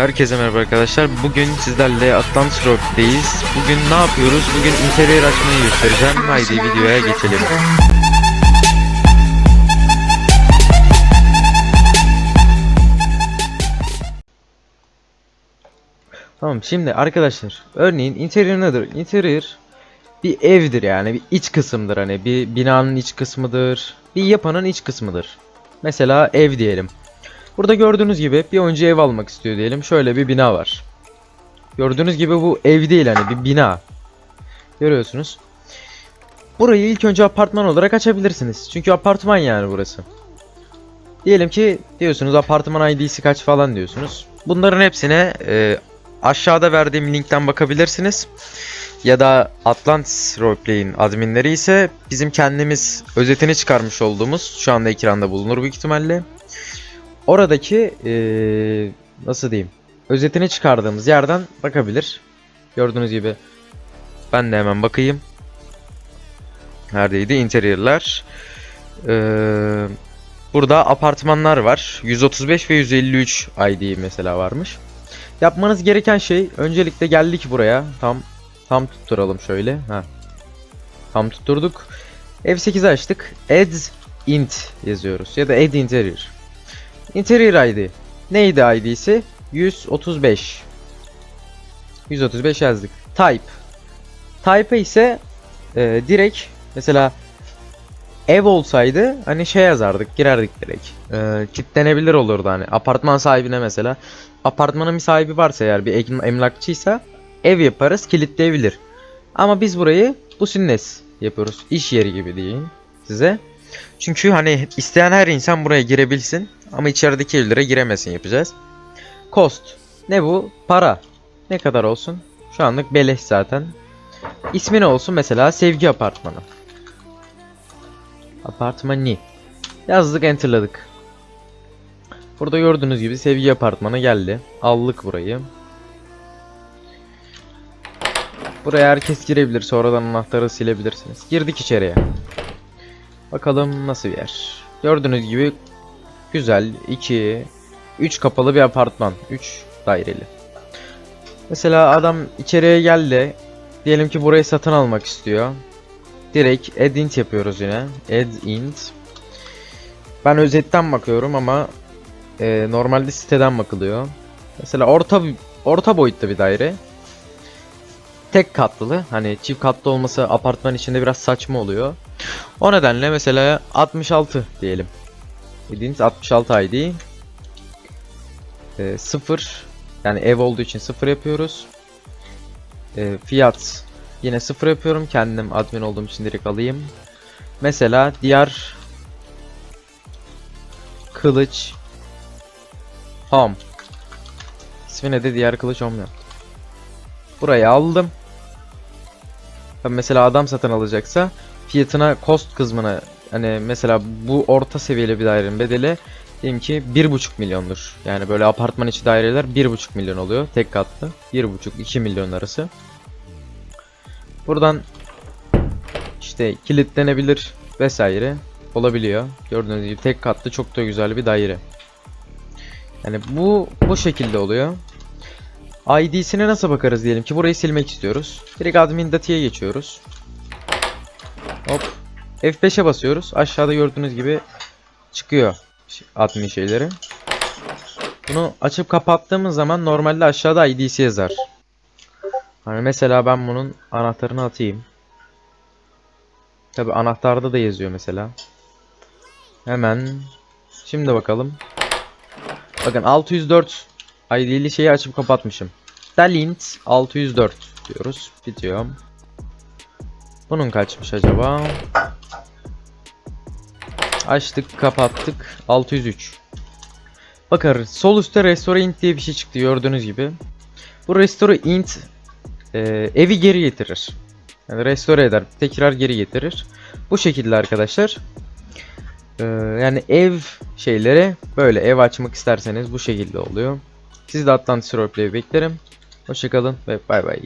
Herkese merhaba arkadaşlar. Bugün sizlerle Atlantis Rock'teyiz. Bugün ne yapıyoruz? Bugün interior açmayı göstereceğim. Haydi videoya geçelim. Tamam şimdi arkadaşlar örneğin interior nedir? Interior bir evdir yani bir iç kısımdır hani bir binanın iç kısmıdır bir yapının iç kısmıdır. Mesela ev diyelim. Burada gördüğünüz gibi bir oyuncu ev almak istiyor diyelim. Şöyle bir bina var. Gördüğünüz gibi bu ev değil hani bir bina. Görüyorsunuz. Burayı ilk önce apartman olarak açabilirsiniz. Çünkü apartman yani burası. Diyelim ki diyorsunuz apartman ID'si kaç falan diyorsunuz. Bunların hepsine e, aşağıda verdiğim linkten bakabilirsiniz. Ya da Atlantis Roleplay'in adminleri ise bizim kendimiz özetini çıkarmış olduğumuz şu anda ekranda bulunur büyük ihtimalle. Oradaki eee, nasıl diyeyim özetini çıkardığımız yerden bakabilir. Gördüğünüz gibi ben de hemen bakayım. Neredeydi? Interior'lar. Eee, burada apartmanlar var. 135 ve 153 ID mesela varmış. Yapmanız gereken şey öncelikle geldik buraya. Tam tam tutturalım şöyle. Ha. Tam tutturduk. F8'i açtık. Add int yazıyoruz ya da add interior. Interior ID. Neydi ID'si? 135. 135 yazdık. Type. Type ise e, direkt mesela ev olsaydı hani şey yazardık girerdik direkt. E, kilitlenebilir olurdu hani apartman sahibine mesela. Apartmanın bir sahibi varsa eğer bir em- emlakçıysa ev yaparız kilitleyebilir. Ama biz burayı bu sünnes yapıyoruz. İş yeri gibi diyeyim size. Çünkü hani isteyen her insan buraya girebilsin ama içerideki evlere giremesin yapacağız. Cost. Ne bu? Para. Ne kadar olsun? Şu anlık beleş zaten. İsmi ne olsun? Mesela sevgi apartmanı. Apartmanı. Yazdık enterladık. Burada gördüğünüz gibi sevgi apartmanı geldi. Aldık burayı. Buraya herkes girebilir. Sonradan anahtarı silebilirsiniz. Girdik içeriye. Bakalım nasıl bir yer. Gördüğünüz gibi güzel 2 3 kapalı bir apartman. 3 daireli. Mesela adam içeriye geldi. Diyelim ki burayı satın almak istiyor. Direkt add int yapıyoruz yine. Add int. Ben özetten bakıyorum ama e, normalde siteden bakılıyor. Mesela orta orta boyutta bir daire. Tek katlı. Hani çift katlı olması apartman içinde biraz saçma oluyor. O nedenle mesela 66 diyelim. Dediğiniz 66 ID. E, 0 yani ev olduğu için 0 yapıyoruz. E, fiyat yine 0 yapıyorum. Kendim admin olduğum için direkt alayım. Mesela diğer kılıç home. İsmine de diğer kılıç home. Burayı aldım. Ben mesela adam satın alacaksa fiyatına cost kısmına hani mesela bu orta seviyeli bir dairenin bedeli diyelim ki 1.5 milyondur. Yani böyle apartman içi daireler 1.5 milyon oluyor tek katlı. 1.5-2 milyon arası. Buradan işte kilitlenebilir vesaire olabiliyor. Gördüğünüz gibi tek katlı çok da güzel bir daire. Yani bu bu şekilde oluyor. ID'sine nasıl bakarız diyelim ki burayı silmek istiyoruz. Direkt admin datıya geçiyoruz. Hop. F5'e basıyoruz. Aşağıda gördüğünüz gibi çıkıyor admin şeyleri. Bunu açıp kapattığımız zaman normalde aşağıda ID'si yazar. Hani mesela ben bunun anahtarını atayım. Tabi anahtarda da yazıyor mesela. Hemen şimdi bakalım. Bakın 604 ID'li şeyi açıp kapatmışım. Dalint 604 diyoruz. Bitiyor. Bunun kaçmış acaba? Açtık, kapattık. 603. Bakın sol üstte restore int diye bir şey çıktı gördüğünüz gibi. Bu restore int e, evi geri getirir. Yani restore eder, tekrar geri getirir. Bu şekilde arkadaşlar. E, yani ev şeyleri böyle ev açmak isterseniz bu şekilde oluyor. Siz de Atlantis Roleplay'i beklerim. Hoşçakalın ve bay bay.